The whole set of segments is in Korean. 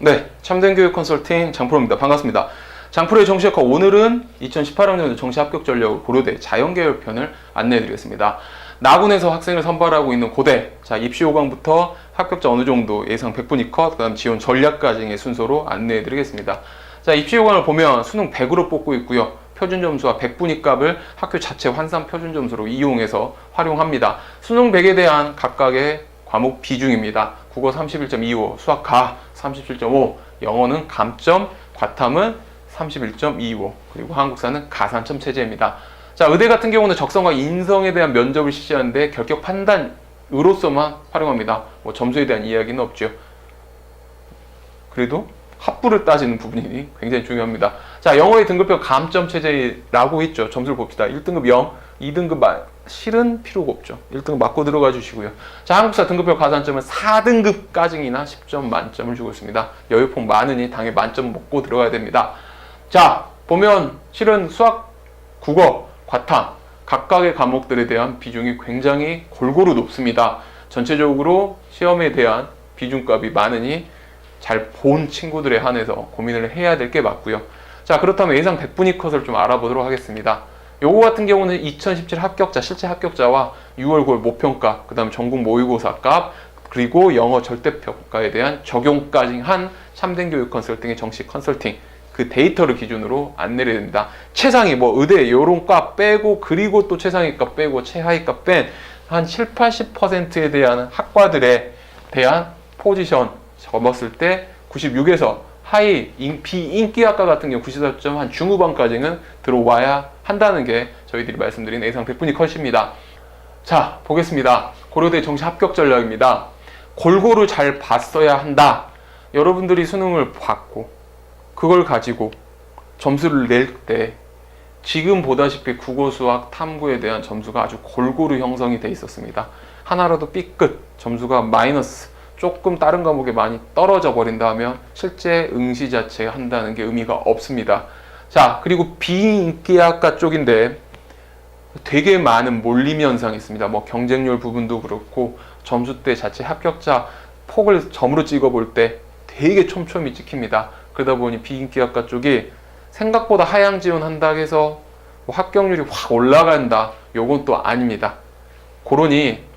네, 참된 교육 컨설팅 장프로입니다. 반갑습니다. 장프로의 정시학과 오늘은 2018학년 정시 합격 전략 고려대 자연계열 편을 안내해드리겠습니다. 나군에서 학생을 선발하고 있는 고대, 자 입시 5강부터 합격자 어느 정도 예상 100분위 컷, 그다음 지원 전략까지의 순서로 안내해드리겠습니다. 자 입시 5강을 보면 수능 100으로 뽑고 있고요. 표준 점수와 100분위 값을 학교 자체 환산 표준 점수로 이용해서 활용합니다. 수능 100에 대한 각각의 과목 비중입니다. 국어 31.25, 수학 가 37.5, 영어는 감점, 과탐은 31.25, 그리고 한국사는 가산점 체제입니다. 자, 의대 같은 경우는 적성과 인성에 대한 면접을 실시하는데 결격 판단으로서만 활용합니다. 뭐 점수에 대한 이야기는 없죠. 그래도 합부를 따지는 부분이 굉장히 중요합니다. 자, 영어의 등급표 감점 체제라고 있죠. 점수를 봅시다. 1등급 0, 2등급 마, 실은 필요가 없죠. 1등급 맞고 들어가 주시고요. 자, 한국사 등급표 가산점은 4등급까지나 10점 만점을 주고 있습니다. 여유폭 많으니 당연히 만점 먹고 들어가야 됩니다. 자, 보면 실은 수학, 국어, 과탐 각각의 과목들에 대한 비중이 굉장히 골고루 높습니다. 전체적으로 시험에 대한 비중값이 많으니 잘 본 친구들에 한해서 고민을 해야 될 게 맞고요. 자, 그렇다면 예상 100분위 컷을 좀 알아보도록 하겠습니다. 요거 같은 경우는 2017 합격자, 실제 합격자와 6월 9월 모평가, 그 다음 전국 모의고사 값, 그리고 영어 절대평가에 대한 적용까지 한 참된 교육 컨설팅의 정식 컨설팅, 그 데이터를 기준으로 안내를 됩니다. 최상위, 뭐 의대 요런 값 빼고, 그리고 또 최상위 값 빼고, 최하위 값뺀한 7, 80%에 대한 학과들에 대한 포지션 접었을 때 96에서 하이 인- 비인기학과 같은 경우 94점 한 중후반까지는 들어와야 한다는 게 저희들이 말씀드린 예상 100분위 컷입니다. 자 보겠습니다. 고려대 정시 합격 전략입니다. 골고루 잘 봤어야 한다. 여러분들이 수능을 봤고 그걸 가지고 점수를 낼 때 지금 보다시피 국어, 수학, 탐구에 대한 점수가 아주 골고루 형성이 돼 있었습니다. 하나라도 삐끗 점수가 마이너스 조금 다른 과목에 많이 떨어져 버린다면 실제 응시 자체 한다는 게 의미가 없습니다. 자, 그리고 비인기학과 쪽인데 되게 많은 몰림 현상이 있습니다. 뭐 경쟁률 부분도 그렇고 점수대 자체 합격자 폭을 점으로 찍어 볼 때 되게 촘촘히 찍힙니다. 그러다 보니 비인기학과 쪽이 생각보다 하향 지원한다 해서 뭐 합격률이 확 올라간다. 요건 또 아닙니다. 그러니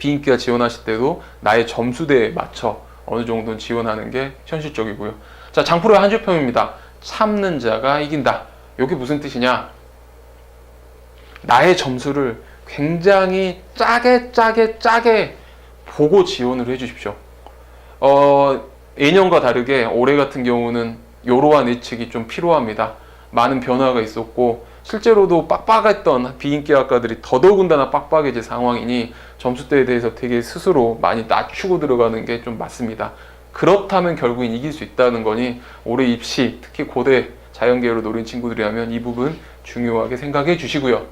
비인기가 지원하실 때도 나의 점수대에 맞춰 어느 정도는 지원하는 게 현실적이고요. 자, 장프로의 한 줄평입니다. 참는 자가 이긴다. 이게 무슨 뜻이냐? 나의 점수를 굉장히 짜게 짜게 짜게 보고 지원을 해 주십시오. 어, 예년과 다르게 올해 같은 경우는 이러한 예측이 좀 필요합니다. 많은 변화가 있었고 실제로도 빡빡했던 비인기 학과들이 더더군다나 빡빡해질 상황이니 점수대에 대해서 되게 스스로 많이 낮추고 들어가는 게 좀 맞습니다. 그렇다면 결국엔 이길 수 있다는 거니 올해 입시 특히 고대 자연계열을 노린 친구들이라면 이 부분 중요하게 생각해 주시고요.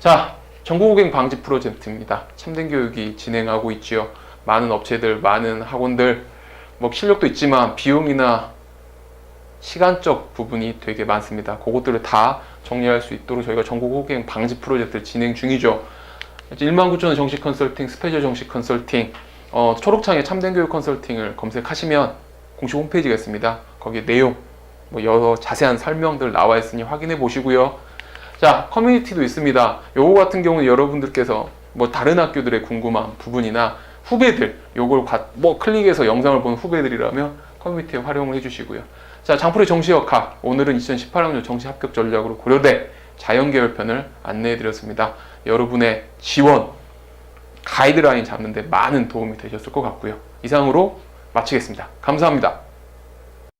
자, 전국호갱 방지 프로젝트입니다. 참된 교육이 진행하고 있지요. 많은 업체들, 많은 학원들, 뭐 실력도 있지만 비용이나 시간적 부분이 되게 많습니다. 그것들을 다 정리할 수 있도록 저희가 전국 호갱 방지 프로젝트를 진행 중이죠. 1만 9천 원 정식 컨설팅, 스페셜 정식 컨설팅, 어, 초록창에 참된 교육 컨설팅을 검색하시면 공식 홈페이지가 있습니다. 거기에 내용, 뭐 여러 자세한 설명들 나와 있으니 확인해 보시고요. 자, 커뮤니티도 있습니다. 요거 같은 경우는 여러분들께서 뭐 다른 학교들의 궁금한 부분이나 후배들, 요걸 가- 뭐 클릭해서 영상을 본 후배들이라면 커뮤니티에 활용을 해주시고요. 자, 장프로의 정시역학. 오늘은 2018학년 정시 합격 전략으로 고려대 자연계열편을 안내해드렸습니다. 여러분의 지원, 가이드라인 잡는데 많은 도움이 되셨을 것 같고요. 이상으로 마치겠습니다. 감사합니다.